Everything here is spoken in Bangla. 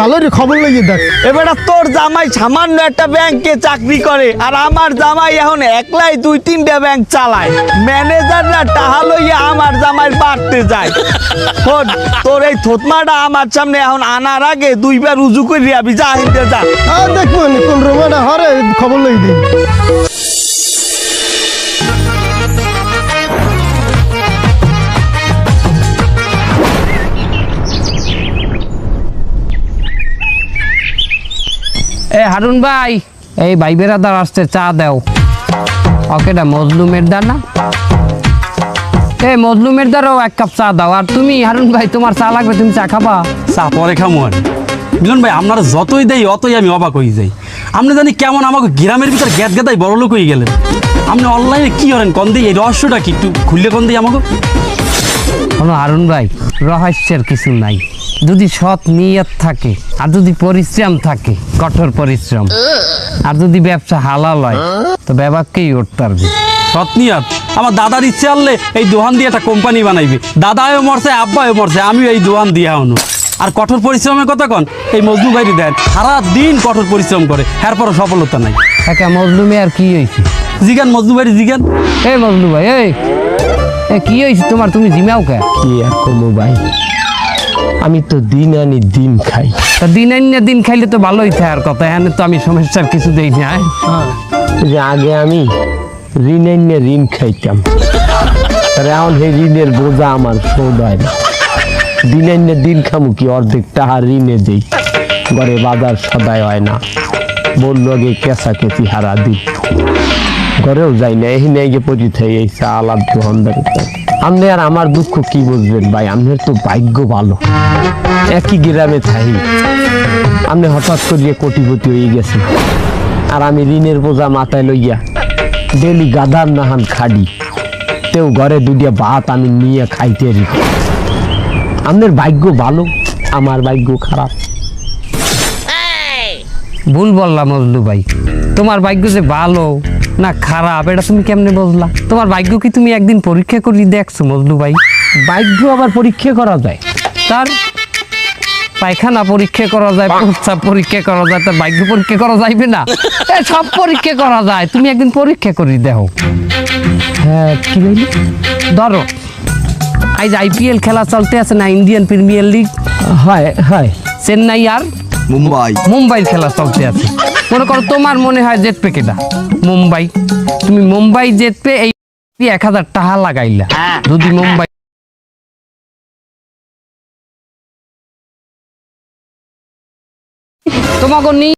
ভালো রে খবর লাগিয়ে দেখ। এবারে তোর জামাই সামান্য একটা ব্যাংকে চাকরি করে আর আমার জামাই এখন একলাই দুই তিনটা ব্যাংক চালায়। ম্যানেজাররা টাহা লইয়া আমার জামাই বাড়তে যায়। শোন, তোর এই থতমাটা আমার সামনে এখন আনার আগে দুইবার উজু করে আবি যা হিন্দে যা। আর দেখব নি কোন রুমাটা হরে খবর লাগিয়ে দিই। এ হারুন ভাই এই ভাই বেড়াদার আসতে চা দাও। ওকেটা মজলুমের দা না? এ মজলুমের দ্বারাও এক কাপ চা দাও। আর তুমি হারুন ভাই তোমার চা লাগবে তুমি চা খাবা? চা পরে খামো আর। মিলন ভাই আপনারা যতই দেই অতই আমি অবাক হয়ে যাই। আপনি জানি কেমন আমাকে গ্রামের ভিতর গ্যাত গেতাই বড় লোক হয়ে গেলেন। আপনি অনলাইনে কি করেন? কন দিই এই রহস্যটা কি? একটু খুললে কন দিই আমাকে? হারুন ভাই রহস্যের কিছু নাই। যদি সৎ নিয়ত থাকে আর যদি পরিশ্রম থাকে কঠোর পরিশ্রম আর যদি ব্যবসা হালাল হয় তো ব্যবাককেই উঠতে পারবে। সতনিয়াত আমার দাদার ইচ্ছে আনলে এই দোহান দিয়ে একটা কোম্পানি বানাইবে। দাদাও মরছে আব্বাও মরছে আমিও এই দোহান দিয়ে আনো আর কঠোর পরিশ্রমের কথা কন এই মজদু বাইরে দেন সারা দিন কঠোর পরিশ্রম করে এরপরও সফলতা নাই। একা মজলুমে আর কি হয়েছে জিগান মজদু বাড়ি জিগান। এই মজলু ভাই এই কি হয়েছে তোমার? তুমি জিমাও কে? কি আর কমু ভাই? আমি তো দিন আনি দিন খাই। তা দিন আনিয়ে দিন খাইলে তো ভালোই থাকার কথা এখানে তো আমি সমস্যার কিছু দেই না যে আগে আমি ঋণ এনে ঋণ খাইতাম। আর এখন সেই ঋণের বোঝা আমার শোধ হয় না। দিন এনে দিন খামু কি অর্ধেক টাকা ঋণে দেই। ঘরে বাজার সদায় হয় না। বলল আগে কেঁচা কেঁচি হারা দিন ঘরেও যাই না এই নিয়ে গিয়ে পচিত হয়ে এই দোকানদার আপনি আর আমার দুঃখ কি বুঝবেন ভাই? আপনার তো ভাগ্য ভালো। একই গ্রামে থাকি। আপনি হঠাৎ করিয়ে কোটিপতি হয়ে গেছে আর আমি ঋণের বোঝা মাথায় লইয়া ডেলি গাধার নাহান খাডি। তেও ঘরে দুটিয়া ভাত আমি নিয়ে খাইতে আপনার ভাগ্য ভালো, আমার ভাগ্য খারাপ। ভুল বললাম মজলু ভাই। তোমার ভাগ্য যে ভালো না খারাপ এটা তুমি কেমনে বুঝলা? তোমার ভাগ্য কি তুমি একদিন পরীক্ষা করি দেখছ মজলু ভাই? ভাগ্য আবার পরীক্ষা করা যায়। তার পায়খানা পরীক্ষা করা যায় প্রস্তাব পরীক্ষা করা যায় তার ভাগ্য পরীক্ষা করা যাইবে না। এ সব পরীক্ষা করা যায় তুমি একদিন পরীক্ষা করি দেখো। হ্যাঁ কি বলি ধরো আজ আইপিএল খেলা চলতে আছে না ইন্ডিয়ান প্রিমিয়ার লিগ? হয় হয়। চেন্নাই আর মুম্বাই। মুম্বাইয়ের খেলা চলতে আছে। মনে করো তোমার মনে হয় জেট পে কেটা মুম্বাই। তুমি মুম্বাই জেট পে এই এক হাজার টাকা লাগাইলা। যদি মুম্বাই তোমাকে নি